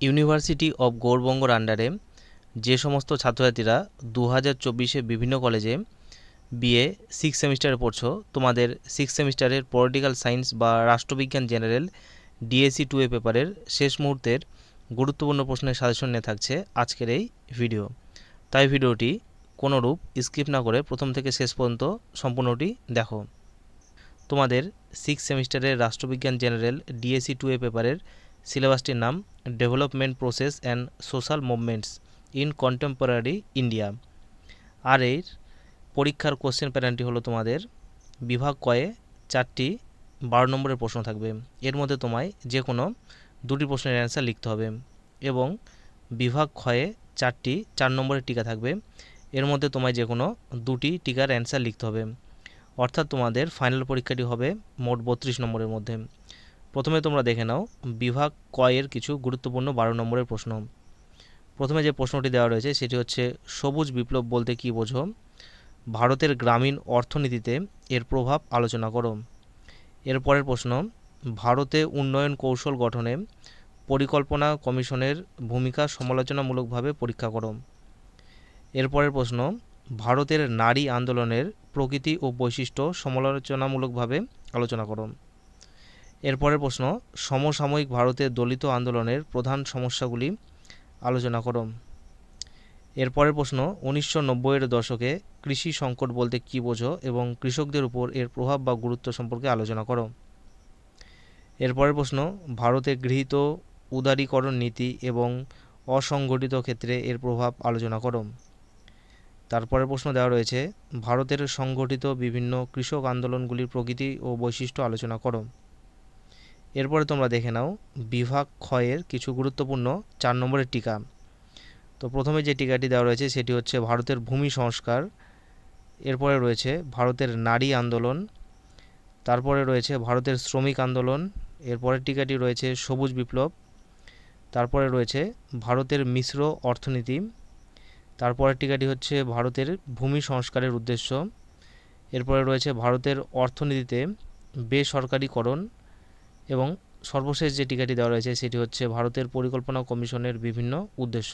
University of গৌরবঙ্গর আন্ডারে যে সমস্ত ছাত্রছাত্রীরা দু হাজার চব্বিশে বিভিন্ন কলেজে বিএ সিক্স সেমিস্টারে পড়ছো, তোমাদের সিক্স সেমিস্টারের পলিটিক্যাল সায়েন্স বা রাষ্ট্রবিজ্ঞান জেনারেল ডিএসসি টু এ পেপারের শেষ মুহূর্তের গুরুত্বপূর্ণ প্রশ্নের সাজেশন নিয়ে থাকছে আজকের এই ভিডিও তাই ভিডিওটি কোনোরূপ স্কিপ না করে প্রথম থেকে শেষ পর্যন্ত সম্পূর্ণটি দেখো। তোমাদের সিক্স সেমিস্টারের রাষ্ট্রবিজ্ঞান জেনারেল ডিএসি টু এ পেপারের সিলেবাসটির নাম development process and social movements in contemporary India আর এর পরীক্ষার কোশ্চেন প্যাটার্নটি হলো তোমাদের বিভাগ কয়ে চারটি বারো নম্বরের প্রশ্ন থাকবে। এর মধ্যে তোমায় যে কোনো দুটি প্রশ্নের অ্যান্সার লিখতে হবে এবং বিভাগ ক্ষয়ে চারটি, চার নম্বরের টিকা থাকবে। এর মধ্যে তোমায় যে কোনো দুটি টিকার অ্যান্সার লিখতে হবে। অর্থাৎ তোমাদের ফাইনাল পরীক্ষাটি হবে মোট বত্রিশ নম্বরের মধ্যে। প্রথমে তোমরা দেখে নাও, বিভাগ কয়ের কিছু গুরুত্বপূর্ণ বারো নম্বরের প্রশ্ন। প্রথমে যে প্রশ্নটি দেওয়া রয়েছে, সেটি হচ্ছে, সবুজ বিপ্লব বলতে কী বোঝো? ভারতের গ্রামীণ অর্থনীতিতে এর প্রভাব আলোচনা করো। এরপরের প্রশ্ন, ভারতে উন্নয়ন কৌশল গঠনে পরিকল্পনা কমিশনের ভূমিকা সমালোচনামূলকভাবে পরীক্ষা করো। এরপরের প্রশ্ন, ভারতের নারী আন্দোলনের প্রকৃতি ও বৈশিষ্ট্য সমালোচনামূলকভাবে আলোচনা করো। এরপরের প্রশ্ন, সমসাময়িক ভারতের দলিত আন্দোলনের প্রধান সমস্যাগুলি আলোচনা করো। এরপরের প্রশ্ন, উনিশশো নব্বইয়ের দশকে কৃষি সংকট বলতে কী বোঝো এবং কৃষকদের উপর এর প্রভাব বা গুরুত্ব সম্পর্কে আলোচনা করো। এরপরের প্রশ্ন, ভারতে গৃহীত উদারীকরণ নীতি এবং অসংগঠিত ক্ষেত্রে এর প্রভাব আলোচনা করো। তারপরের প্রশ্ন দেওয়া রয়েছে, ভারতের সংগঠিত বিভিন্ন কৃষক আন্দোলনগুলির প্রকৃতি ও বৈশিষ্ট্য আলোচনা করো। এরপরে তোমরা দেখে নাও, বিভাগ ক্ষয়ের কিছু গুরুত্বপূর্ণ চার নম্বরের টিকা। তো প্রথমে যে টিকাটি দেওয়া রয়েছে সেটি হচ্ছে ভারতের ভূমি সংস্কার, এরপরে রয়েছে ভারতের নারী আন্দোলন, তারপরে রয়েছে ভারতের শ্রমিক আন্দোলন, এরপরের টিকাটি রয়েছে সবুজ বিপ্লব, তারপরে রয়েছে ভারতের মিশ্র অর্থনীতি, তারপরের টিকাটি হচ্ছে ভারতের ভূমি সংস্কারের উদ্দেশ্য, এরপরে রয়েছে ভারতের অর্থনীতিতে বেসরকারীকরণ এবং সর্বশেষ যে টিকাটি দেওয়া রয়েছে সেটি হচ্ছে ভারতের পরিকল্পনা কমিশনের বিভিন্ন উদ্দেশ্য।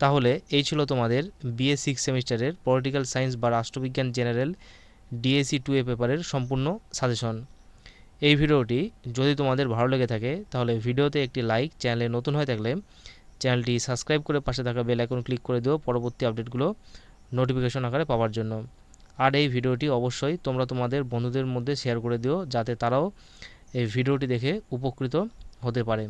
তাহলে এই ছিল তোমাদের বিএ সিক্স সেমিস্টারের পলিটিক্যাল সায়েন্স বা রাষ্ট্রবিজ্ঞান জেনারেল ডিএসি টু এ পেপারের সম্পূর্ণ সাজেশন এই ভিডিওটি যদি তোমাদের ভালো লেগে থাকে, তাহলে ভিডিওতে একটি লাইক চ্যানেলে নতুন হয়ে থাকলে চ্যানেলটি সাবস্ক্রাইব করে পাশে থাকা বেল আইকন ক্লিক করে দিও পরবর্তী আপডেটগুলো নোটিফিকেশন আকারে পাওয়ার জন্য। আর এই ভিডিওটি অবশ্যই তোমরা তোমাদের বন্ধুদের মধ্যে শেয়ার করে দিও, যাতে তারাও এই ভিডিওটি দেখে উপকৃত হতে পারে